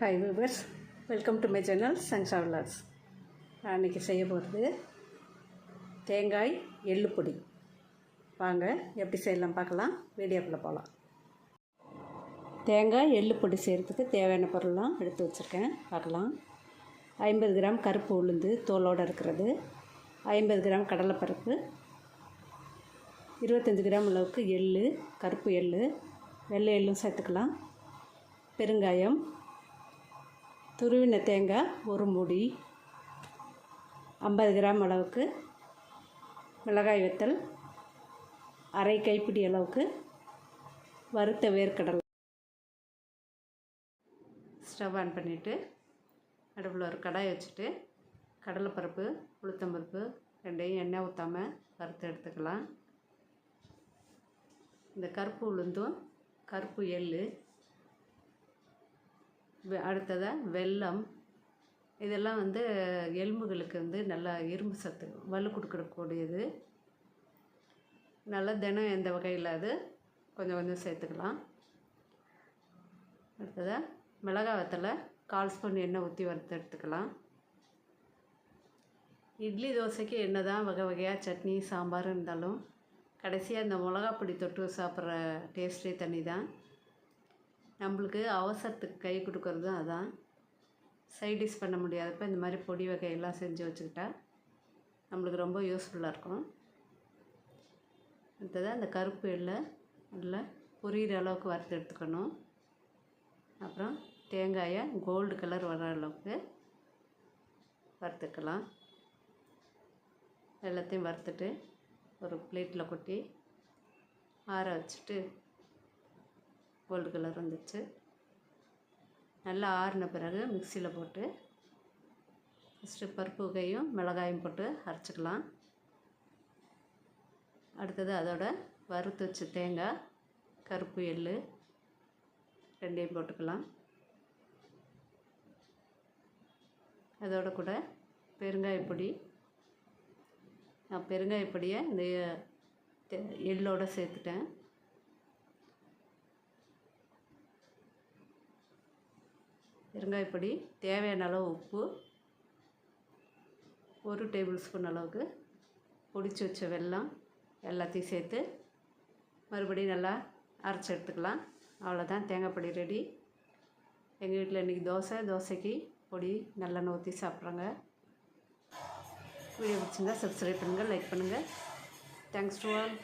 Hi viewers welcome to my channel சங்ஷா விலாஸ் நான் இன்றைக்கி செய்ய போகிறது தேங்காய் எள்ளு பொடி. வாங்க எப்படி செய்யலாம் பார்க்கலாம். வீடியோக்குள்ளே போகலாம் தேங்காய் எள்ளு பொடி செய்கிறதுக்கு தேவையான பொருள்லாம் எடுத்து வச்சுருக்கேன். பார்க்கலாம். ஐம்பது கிராம் கருப்பு உளுந்து தோலோடு இருக்கிறது. ஐம்பது கிராம் கடலைப்பருப்பு. இருபத்தஞ்சி கிராம் அளவுக்கு எள்ளு கருப்பு எள்ளு. வெள்ளை எள்ளும் சேர்த்துக்கலாம். பெருங்காயம் துருவின தேங்காய் ஒரு மூடி ஐம்பது கிராம் அளவுக்கு மிளகாய் வத்தல் அரை கைப்பிடி அளவுக்கு வறுத்த வேர்க்கடலை. ஸ்டவ் ஆன் பண்ணிவிட்டு அடுப்பில் ஒரு கடாய் வச்சுட்டு கடலைப்பருப்பு உளுத்தம்பருப்பு ரெண்டையும் எண்ணெய் ஊற்றாமல் வறுத்து எடுத்துக்கலாம். இந்த கருப்பு உளுந்தும் கருப்பு எள்ளு அடுத்ததாக வெல்லம். இதெல்லாம் வந்து எலும்புகளுக்கு வந்து நல்லா இரும்பு சத்து வலு கொடுக்கக்கூடியது. நல்லா தினம் எந்த வகையில் அது? கொஞ்சம் கொஞ்சம் சேர்த்துக்கலாம். அடுத்ததாக மிளகாய் வத்தலை கால் ஸ்பூன் எண்ணெய் ஊற்றி வறுத்து எடுத்துக்கலாம். இட்லி தோசைக்கு என்ன தான் வகை வகையாக சட்னி சாம்பார் இருந்தாலும் கடைசியாக இந்த மிளகா பொடி தொட்டு சாப்பிட்ற டேஸ்ட்டே தனி தான் நம்மளுக்கு அவசரத்துக்கு கை கொடுக்கறதும் அதான். சைட் டிஷ் பண்ண முடியாதப்ப இந்த மாதிரி பொடி வகையெல்லாம் செஞ்சு வச்சுக்கிட்டா நம்மளுக்கு ரொம்ப யூஸ்ஃபுல்லாக இருக்கும். அடுத்ததாக அந்த கருப்பு எள்ளை நல்லா புரிகிற அளவுக்கு வறுத்து எடுத்துக்கணும். அப்புறம் தேங்காயை கோல்டு கலர் வர அளவுக்கு வறுத்துக்கலாம். எல்லாத்தையும் வறுத்துட்டு ஒரு பிளேட்டில் கொட்டி ஆற வச்சுட்டு கோல்டு கலர் வந்துச்சு. நல்லா ஆறின பிறகு மிக்சியில் போட்டு ஃபஸ்ட்டு பருப்பு வகையும் மிளகாயும் போட்டு அரைச்சிக்கலாம். அடுத்தது அதோட வறுத்து வச்ச தேங்காய் கருப்பு எள்ளு ரெண்டையும் போட்டுக்கலாம். அதோட கூட பெருங்காய பொடி. நான் பெருங்காய பொடியை இந்த எள்ளோடு எள்ளோட சேர்த்துட்டேன். பெருங்காயப்பொடி தேவையான அளவு உப்பு ஒரு டேபிள் ஸ்பூன் அளவுக்கு. பொடிச்சு வச்ச வெல்லம் எல்லாத்தையும் சேர்த்து மறுபடியும் நல்லா அரைச்சி எடுத்துக்கலாம். அவ்வளோதான் தேங்காய் பொடி ரெடி எங்கள் வீட்டில் இன்றைக்கி தோசை. தோசைக்கு பொடி நல்லெண்ணெய் ஊற்றி சாப்பிட்றாங்க. வீடியோ பிடிச்சிருந்தா சப்ஸ்கிரைப் பண்ணுங்கள் லைக் பண்ணுங்கள் தேங்க்ஸ் டு ஆல்